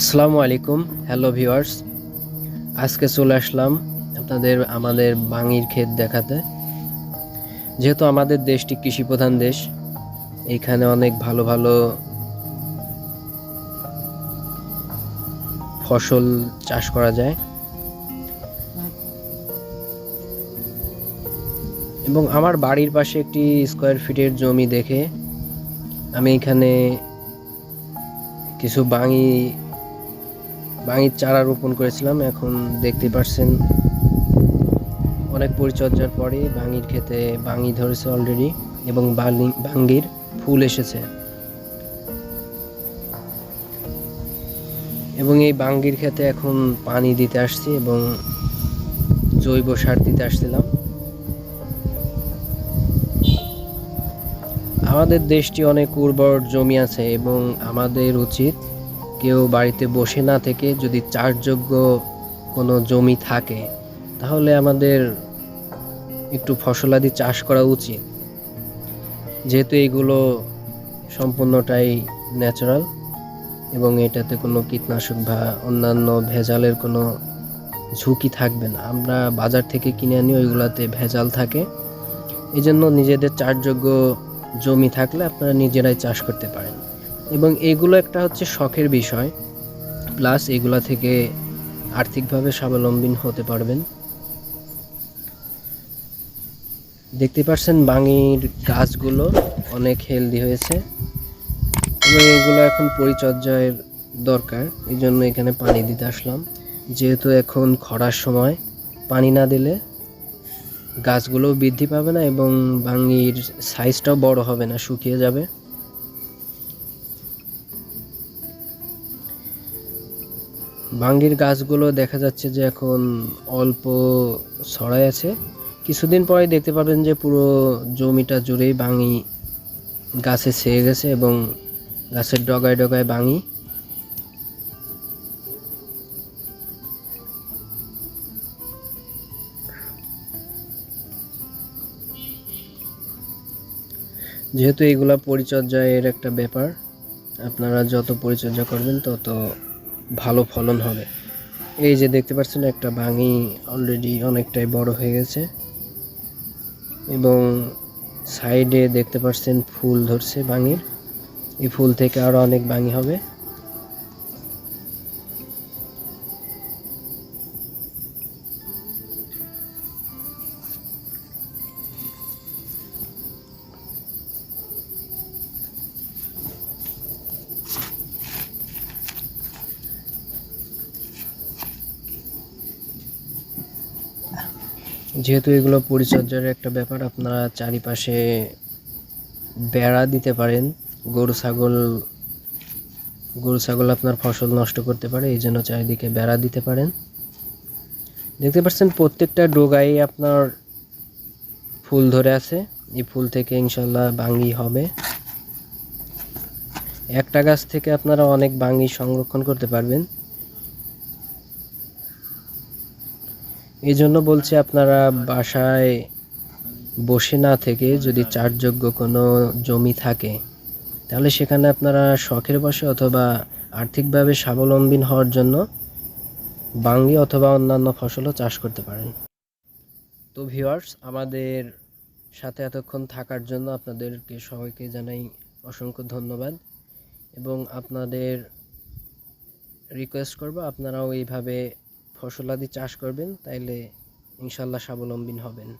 আসসালামু আলাইকুম, hello viewers. আজকে চলে আসলাম আপনাদের, আমাদের বাঙির ক্ষেত দেখাতে। যেহেতু আমাদের দেশটি কৃষি প্রধান দেশ, এখানে অনেক ভালো ভালো ফসল চাষ করা যায়। এবং আমার বাড়ির পাশে একটি স্কোয়ার ফিটের জমি দেখে আমি এখানে কিছু বাঙি বাঙির চারা রোপণ করেছিলাম। এখন দেখতে পাচ্ছেন অনেক পরিচর্যার পরে বাঙির খেতে বাঙি ধরেছে অলরেডি এবং বাঙ্গির ফুল এসেছে। এবং এই বাঙ্গির খেতে এখন পানি দিতে আসছি এবং জৈব সার দিতে আসছিলাম। আমাদের দেশটি অনেক উর্বর জমি আছে এবং আমাদের উচিত কেউ বাড়িতে বসে না থেকে যদি চাষযোগ্য কোনো জমি থাকে, তাহলে আমাদের একটু ফসলাদি চাষ করা উচিত। যেহেতু এইগুলো সম্পূর্ণটাই ন্যাচারাল এবং এটাতে কোনো কীটনাশক বা অন্যান্য ভেজালের কোনো ঝুঁকি থাকবে না। আমরা বাজার থেকে কিনে আনি, ওইগুলাতে ভেজাল থাকে। এই জন্য নিজেদের চাষযোগ্য জমি থাকলে আপনারা নিজেরাই চাষ করতে পারেন। এবং এগুলো একটা হচ্ছে শখের বিষয়, প্লাস এগুলা থেকে আর্থিকভাবে স্বাবলম্বী হতে পারবেন। দেখতে পাচ্ছেন বাঙির গাছগুলো অনেক হেলদি হয়েছে এবং এগুলো এখন পরিচর্যার দরকার এই জন্য এখানে পানি দিতে আসলাম। যেহেতু এখন খরার সময়, পানি না দিলে গাছগুলোও বৃদ্ধি পাবে না এবং বাঙির সাইজটাও বড় হবে না, শুকিয়ে যাবে। বাঙ্গির গাছগুলো দেখা যাচ্ছে যে এখন অল্প ছড়াই আছে। কিছুদিন পরে দেখতে পাবেন যে পুরো জমিটা জুড়েই বাঙি গাছে ছেয়ে গেছে এবং গাছের ডগায় ডগায় বাঙি যেহেতু এইগুলা পরিচর্যা এর একটা ব্যাপার, আপনারা যত পরিচর্যা করবেন তত ভালো ফলন হবে। এই যে দেখতে পাচ্ছেন, একটা ভাঙি অলরেডি অনেকটাই বড় হয়ে গেছে। এবং সাইডে দেখতে পাচ্ছেন ফুল ধরছে বাঙির এই ফুল থেকে আরও অনেক বাঙি হবে। যেহেতু এগুলো পরিচর্যার একটা ব্যাপার, আপনারা চারিপাশে বেড়া দিতে পারেন। গরু, ছাগল গরু, ছাগল আপনার ফসল নষ্ট করতে পারে, এই জন্য চারিদিকে বেড়া দিতে পারেন। দেখতে পাচ্ছেন প্রত্যেকটা ডোগায় আপনার ফুল ধরে আছে। এই ফুল থেকে ইনশাল্লাহ বাঙ্গি হবে। একটা গাছ থেকে আপনারা অনেক বাঙ্গি সংরক্ষণ করতে পারবেন। এই জন্য বলছি আপনারা বাসায় বসে না থেকে যদি চাষযোগ্য কোনো জমি থাকে, তাহলে সেখানে আপনারা শখের বসে অথবা আর্থিকভাবে স্বাবলম্বী হওয়ার জন্য বাঙ্গি অথবা অন্যান্য ফসলও চাষ করতে পারেন। তো ভিউয়ার্স আমাদের সাথে এতক্ষণ থাকার জন্য আপনাদেরকে সবাইকে জানাই অসংখ্য ধন্যবাদ এবং আপনাদের রিকোয়েস্ট করব আপনারাও এইভাবে ফসলাদি চাষ করবেন তাইলে ইনশাল্লাহ স্বাবলম্বী হবেন।